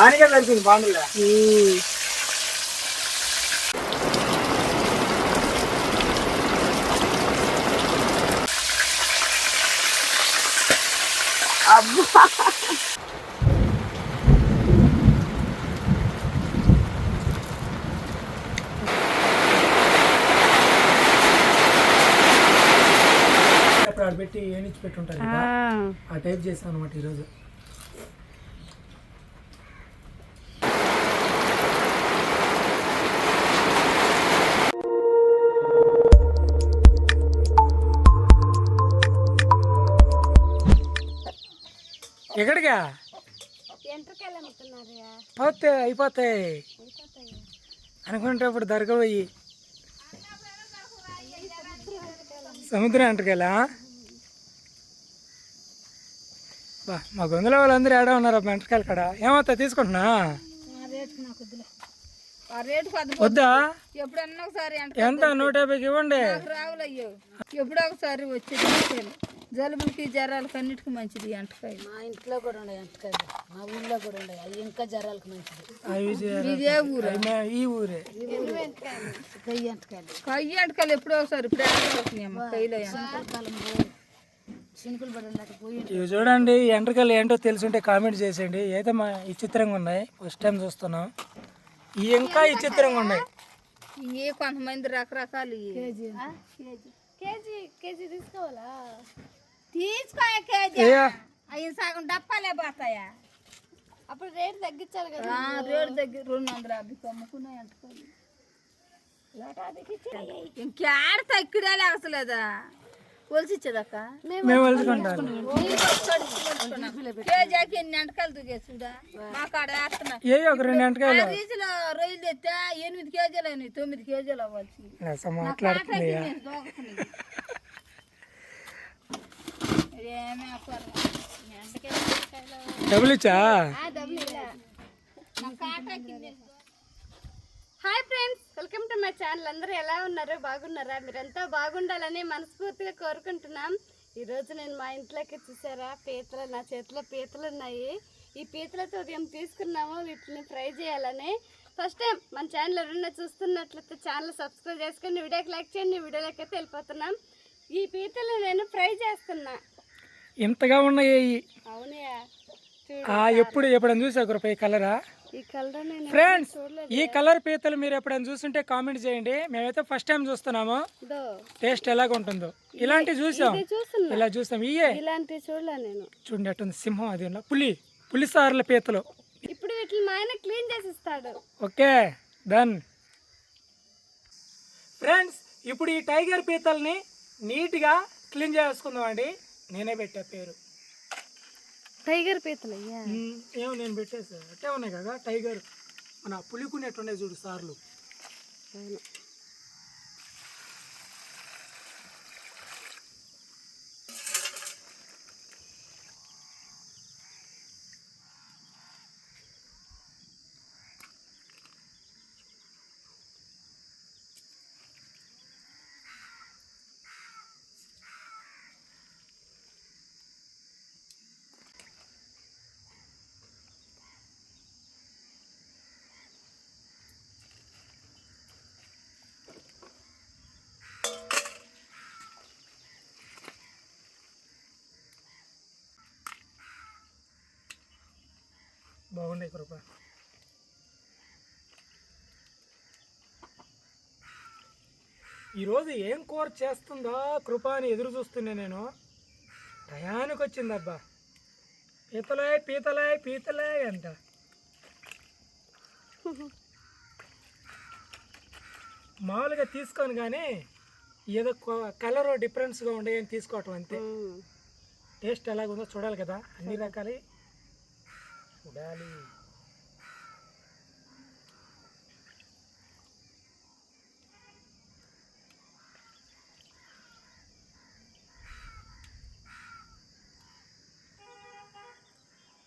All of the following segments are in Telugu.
దానికే సరిపోయింది బాండులే అబ్బా. పెట్టి ఏనిచ్చి పెట్టి ఉంటారు కదా ఆ టైప్ చేసాను అనమాట ఈరోజు. ఎక్కడికా? పోతే అయిపోతాయి. అనుకుంటే ఇప్పుడు దొరకబోయి సముద్రం అంటకెళ్ళా? బా మా గొంతుల వాళ్ళందరూ ఏడా ఉన్నారు వెంటకాయలు కాడ? ఏమవుతా తీసుకుంటున్నా? వద్దు? ఎప్పుడన్నా ఒకసారి ఎంత? నూట యాభైకి ఇవ్వండి. ఎప్పుడో ఒకసారి ఎంటకాయలు జలుబులకి జ్వరాలకి అన్నిటికీ మంచిది ఈ ఎంటకాయలు మా ఇంట్లో కూడా ఉన్నాయి ఎంటకాయలు మా ఊళ్ళో కూడా ఉన్నాయి అవి ఇంకా జరాలకు మంచిది. ఇదే ఊరు? ఈ ఊరే. కయ్యి ఎంటకాయలు కయ్యి ఎంటకాయలు ఎప్పుడో ఒకసారి ఇప్పుడు కయ్యిలో ఎంటకాయలు. ఇవి చూడండి ఈ ఎంట్రకలు ఏంటో తెలుసుంటే కామెంట్ చేసేయండి. అయితే మా ఈ చిత్రంగా ఉన్నాయి ఫస్ట్ టైం చూస్తున్నాం. ఈ ఇంకా ఈ చిత్రంగా ఉన్నాయి. ఇవి కొంతమంది రకరకాలు ఇవి. కేజీ కేజీ తీసుకోవాలా? తీసుకో కేజీ అవి సగం డప్పాలే పోతాయా? అప్పుడు రేటు తగ్గించాలి కదా. రేటు దగ్గర రెండు వందల అమ్ముకున్నాయి ఇంకేడ కేజీకి ఎన్ని ఎంటకాయలు వేస్తున్నా. రెండు ఎంటకాయలు. రీజులో రొయ్యలు తెస్తే ఎనిమిది కేజీలు అయినాయి తొమ్మిది కేజీలు అవ్వాల్సి అసలు మాట్లాడుతుంది ఏమీ వ్యాపారం. డబ్బులు ఇచ్చా? Hi friends welcome to my channel. అందరూ ఎలా ఉన్నారు? బాగున్నారా? మీరంతా బాగుండాలని మనస్ఫూర్తిగా కోరుకుంటున్నాం. ఈరోజు నేను మా ఇంట్లోకి చూసారా? పీతలు నా చేతిలో పీతలు ఉన్నాయి. ఈ పీతలతో ఉదయం తీసుకున్నాము వీటిని ఫ్రై చేయాలని. ఫస్ట్ టైం మన ఛానల్ ఎవరన్నా చూస్తున్నట్లయితే ఛానల్ సబ్స్క్రైబ్ చేసుకొని వీడియోకి లైక్ చేయండి వీడియోలోకి అయితే వెళ్ళిపోతున్నాం. ఈ పీతలు నేను ఫ్రై చేస్తున్నా. ఇంతగా ఉన్నాయి ఎప్పుడు ఎప్పుడైనా చూసా కలరా? ఈ కలర్ ఫ్రెండ్స్ ఈ కలర్ పీతలు మీరు ఎప్పుడైనా చూస్తుంటే కామెంట్ చేయండి. మేమైతే ఫస్ట్ టైం చూస్తున్నాము. టేస్ట్ ఎలాగ ఉంటుందో ఇలాంటివి చూసాం. ఇలా చూస్తాం. ఇయే. చూడండి అట్టుంది సింహం అది ఉన్న పులి పులిసార్ల పీతలు. ఇప్పుడు వీటిని మా ఆయన క్లీన్ చేసి ఇస్తాడు ఓకే డన్. ఫ్రెండ్స్ ఇప్పుడు ఈ టైగర్ పీతల్ని నీట్గా క్లీన్ చేసుకుందాం అండి నేనే పెట్టా పేరు. టైగర్ పీతలు అయ్యా? ఏమో నేను పెట్టేసా. అట్టే ఉన్నాయి కదా టైగర్. మన పులికునేట్టున్నాయి చూడు సార్లు. బాగున్నాయి కృప. ఈరోజు ఏం కూర చేస్తుందా కృప అని ఎదురు చూస్తున్నా నేను. టయానికి వచ్చిందబ్బా. పీతలే పీతలే పీతలే అంట. మామూలుగా తీసుకోను కానీ ఏదో కలర్ డిఫరెన్స్గా ఉండే తీసుకోవటం అంతే. టేస్ట్ ఎలాగుందో చూడాలి కదా. అన్ని రకాలు చూడాలి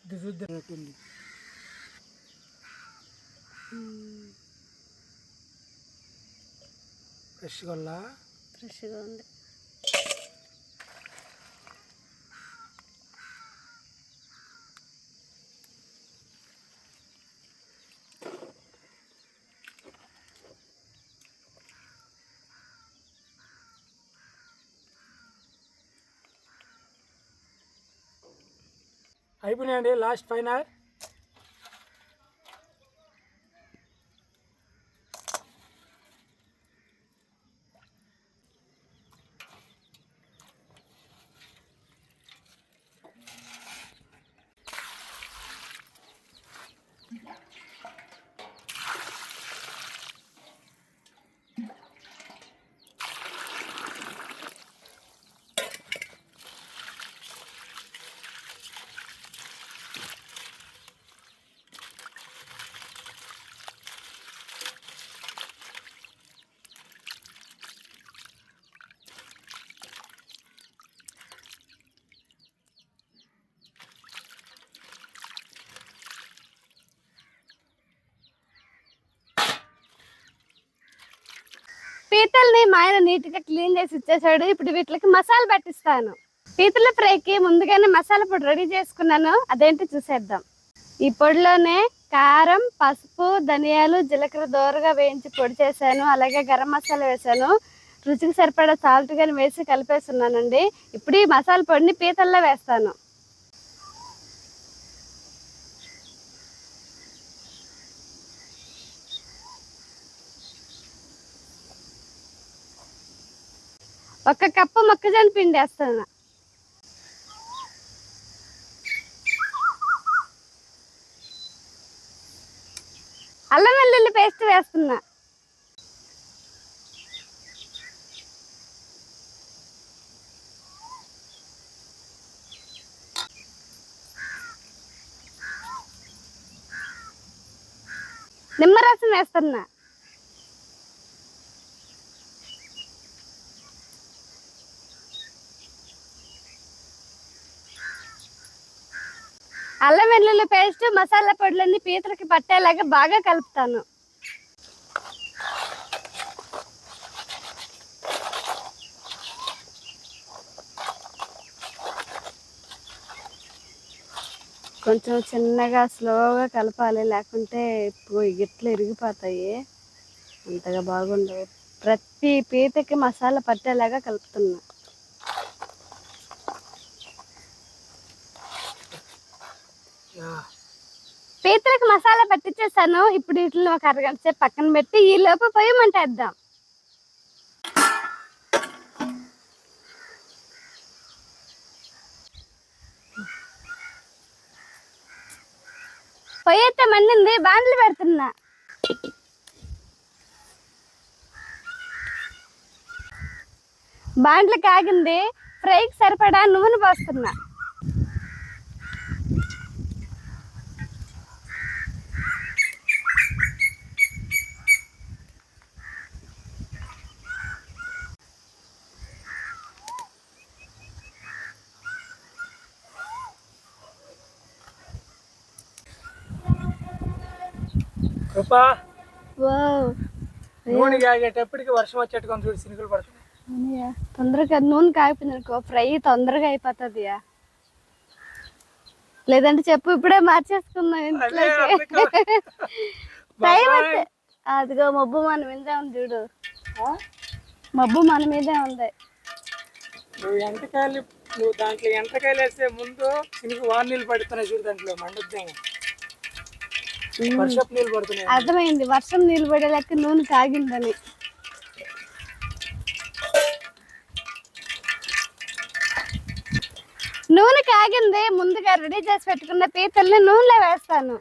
ఇది చూద్దాం ఫ్రెష్ గొల్లా ఫ్రెష్గా ఉంది అయిపోయినాయండి లాస్ట్ ఫైనల్. పీతల్ని మా ఆయన నీట్గా క్లీన్ చేసి ఇచ్చేసాడు. ఇప్పుడు వీటికి మసాలా పట్టిస్తాను. పీతల ఫ్రైకి ముందుగానే మసాలా పొడి రెడీ చేసుకున్నాను. అదేంటి చూసేద్దాం. ఈ పొడిలోనే కారం పసుపు ధనియాలు జీలకర్ర దోరగా వేయించి పొడి చేశాను. అలాగే గరం మసాలా వేశాను. రుచికి సరిపడా సాల్ట్ కానీ వేసి కలిపేస్తున్నానండి. ఇప్పుడు ఈ మసాలా పొడిని పీతల్లో వేస్తాను. ఒక కప్ప మొక్కజొన్న పిండి వేస్తాను. అల్లం వెల్లుల్లి పేస్ట్ వేస్తున్నా. నిమ్మరసం వేస్తున్నా అల్లం వెల్లుల్లి పేస్ట్ మసాలా పొడులన్నీ పీతలకి పట్టేలాగా బాగా కలుపుతాను. కొంచెం చిన్నగా స్లోగా కలపాలి. లేకుంటే పోయి గిట్లు ఇరిగిపోతాయి. అంతగా బాగుండవు. ప్రతి పీతకి మసాలా పట్టేలాగా కలుపుతున్నా. పీతలకు మసాలా పట్టించేసాను. ఇప్పుడు వీటిని ఒక అరగంట సేపు పక్కన పెట్టి ఈ లోపు పొయ్యి మంటేద్దాం. పొయ్యి అయితే మండింది బాండ్లు పెడుతున్నా. బాండ్లు కాగింది ఫ్రైకి సరిపడా నూనె పోస్తున్నా. వావ్. నూనె కాగేటప్పటికి వర్షం వచ్చేట్టుగా చూడు సినుకులు పడుతున్నాయి. అవునయ్య. తొందరగా నూనె కాగిపోయింది అనుకో ఫ్రై తొందరగా అయిపోతుంది లేదంటే చెప్పు ఇప్పుడే మార్చేసుకుందాం ఇంట్లోకి. టైం అదిగో మబ్బు మన మీదే ఉంది చూడు. ఆ? మబ్బు మన మీదే ఉంది. నువ్వు ఎంటకాయలు నువ్వు దాంట్లో ఎంటకాయలు వేసే ముందు నీళ్ళు పడుతున్నాయి చూడు దాంట్లో మండుద్దాము పడుతున్నాయి అర్థమైంది. వర్షం నీళ్ళు పడేలాక నూనె కాగిందని నూనె కాగింది ముందుగా రెడీ చేసి పెట్టుకున్న పీతల్ని నూనెలో వేస్తాను.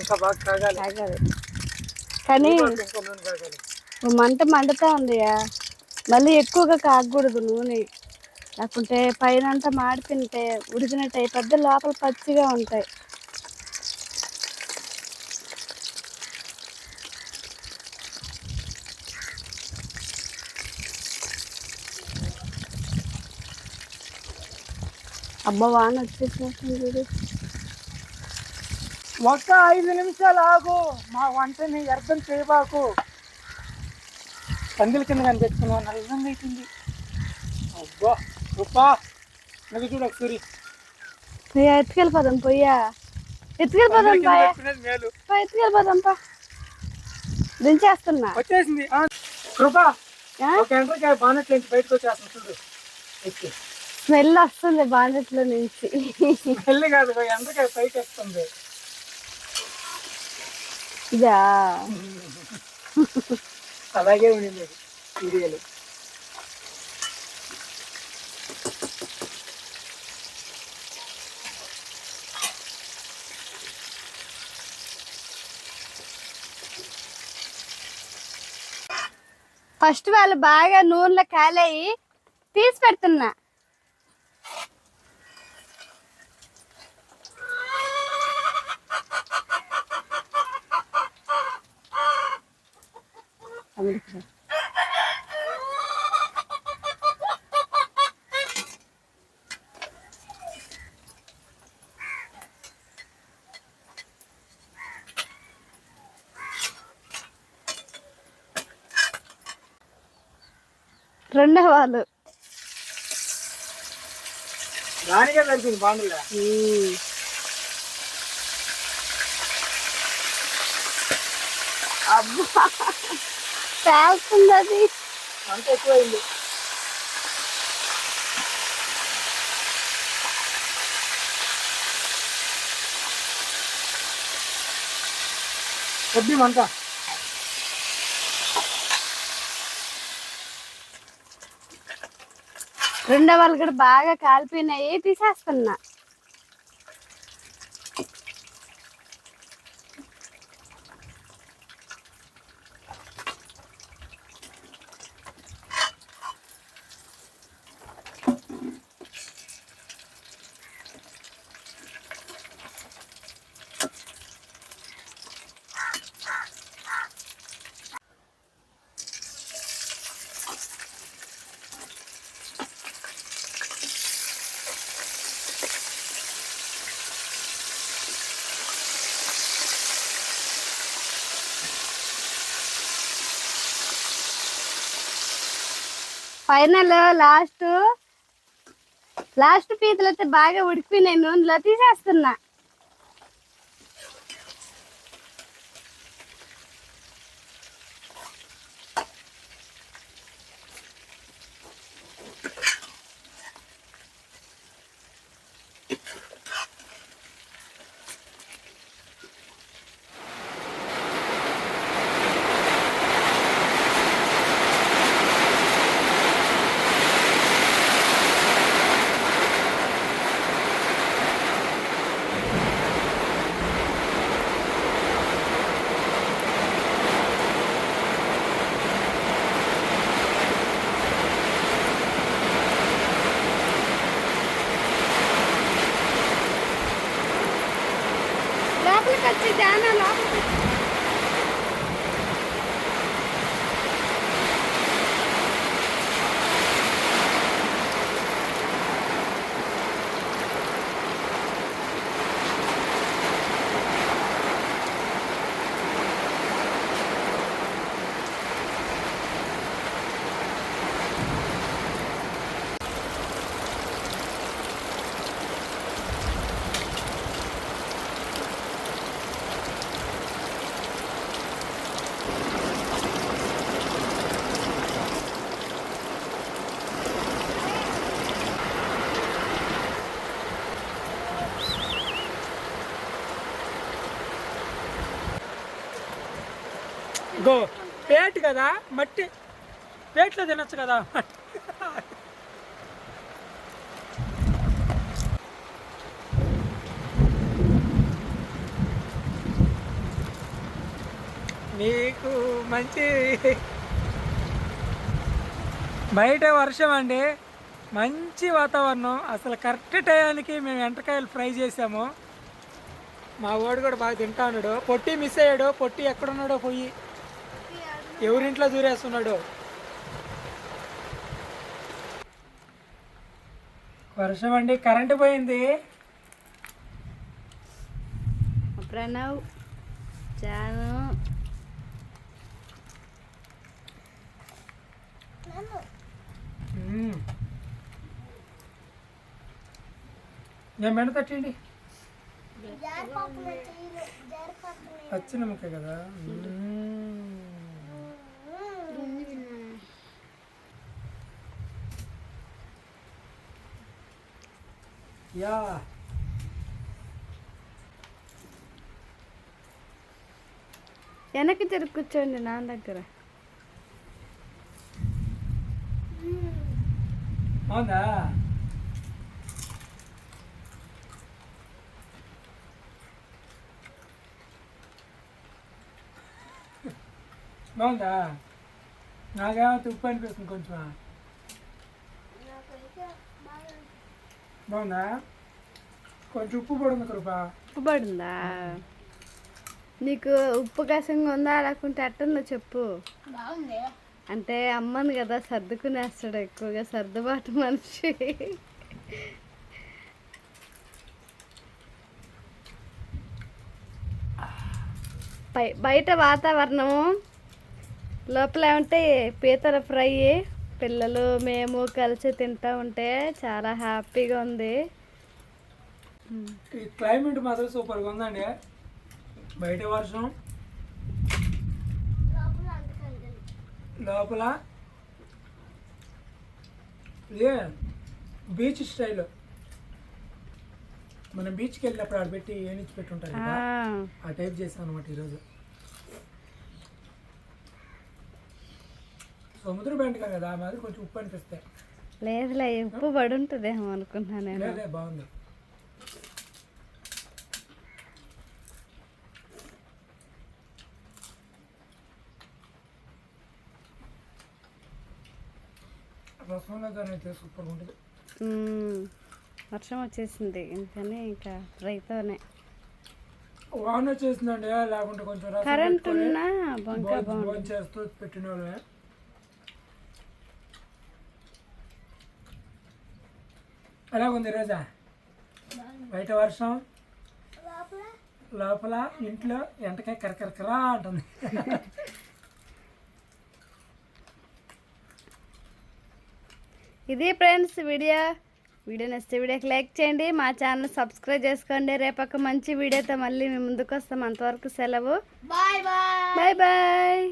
ఇంకా బాగా కాగాలి. కానీ మంట మండుతా ఉందియా మళ్ళీ ఎక్కువగా కాగకూడదు నూనె. లేకుంటే పైన అంతా తింటే ఉడికినట్టు పెద్ద లోపల పచ్చిగా ఉంటాయి. అబ్బా వాన వచ్చేసినట్టుంది చూడు. ఒక్క ఐదు నిమిషాలు ఆగు. మా వంటని అర్థం చేయబాకు. పందిల కింద కనిపెట్టుకున్నావు నల్లంగా అవుతుంది అబ్బా రూపా నువ్వు చూడు ఒకసారి. పొయ్యా. ఎత్తుకెళ్ళిపోదాం పొయ్యా. ఎత్తుకెళ్ళిపోదాం పా ఎత్తుకెళ్ళిపోదాం పా. దించేస్తున్నా. వచ్చేసింది? ఒక ఎండ్రకాయ బయటకు వచ్చేస్తుంది చూడు. ఎక్కి. స్మెల్ వస్తుంది బాండెట్లో నుంచి. కాదు పైకి వస్తుంది ఇదా. అలాగే ఉండింది వీడియోలు ఫస్ట్ వాళ్ళు బాగా నూనెలో కాలేయి తీసి పెడుతున్నా. రెండో వాళ్ళు దానికే సరిపోయింది బాండుగా అబ్బా పేలుతుంది అది అంత ఎక్కువైంది. కొద్ది మంట. రెండో వాళ్ళు కూడా బాగా కాలిపోయినాయి తీసేస్తున్నా. Final last. లాస్ట్ పీతలు అయితే బాగా ఉడికిపోయినాయి నూనెలో తీసేస్తున్నా. Celana. పేట్ కదా మట్టి పేట్లో తినొచ్చు కదా. మీకు మంచి బయట వర్షం అండి. మంచి వాతావరణం. అసలు కరెక్ట్ టయానికి మేము ఎంటకాయలు ఫ్రై చేసాము. మా వాడు కూడా బాగా తింటా ఉన్నాడు. పొట్టి మిస్ అయ్యాడు. పొట్టి ఎక్కడున్నాడో పోయి ఎవరింట్లో దూరేస్తున్నాడు? వర్షం అండి కరెంటు పోయింది. ప్రణవ్ మ్మ్. నేను మెండ తట్టండి పచ్చి నమ్మకాయ కదా. யா எனக்கு தெருக்குச்சோண்டு நான் தக்கிறேன் வாங்க. வாங்க. நாங்கள் துப்பான்னு பேசணும் கொஞ்சம் బాగుందా? కొంచెం ఉప్పు పడుంది కృపా. ఉప్పు పడిందా? నీకు ఉప్పు కసంగా ఉందా లేకుంటే అట్టుందో చెప్పు. బాగుంది. అంటే అమ్మని కదా సర్దుకునేస్తాడు ఎక్కువగా సర్దుబాటు మనిషి. బయ బయట వాతావరణము లోపల ఏమంటే పీతల ఫ్రై. పిల్లలు మేము కలిసి తింటూ ఉంటే చాలా హ్యాపీగా ఉంది. ఈ క్లైమేట్ మాత్రం సూపర్గా ఉందండి. బయట వర్షం. లోపల. ఇదే బీచ్ స్టైల్. మనం బీచ్కి వెళ్ళినప్పుడు ఆడ పెట్టి ఏనిచ్చి పెట్టి ఉంటారు ఆ, కదా ఆ. టైప్ చేసాం అనమాట ఈరోజు. సముద్ర బెండకాయ కదా ఆ మాదిరి కొంచెం ఉప్పు అనిపిస్తాయి లేదులే ఉప్పు పడి ఉంటుందేమో అనుకున్నా నేను. లేదే బాగుంది. రసంలో సూపర్ ఉంటుంది. వర్షం వచ్చేసింది అందుకని ఇంకా ఫ్రైతోనే వాన వచ్చేసిందండి లేకుంటే కొంచెం కరెంట్ ఉన్నా బంక చేస్తూ పెట్టిన వాళ్ళమే ఎలాగుంది రోజా బయట వర్షం? లోపల ఇంట్లో ఎంటకాయ కరకరకరా అంటుంది. ఇది ఫ్రెండ్స్ వీడియో. వీడియో నచ్చితే వీడియోకి లైక్ చేయండి. మా ఛానల్ సబ్స్క్రైబ్ చేసుకోండి. రేపు ఒక మంచి వీడియోతో మళ్ళీ మేము ముందుకు వస్తాం. అంతవరకు సెలవు. Bye bye. Bye bye.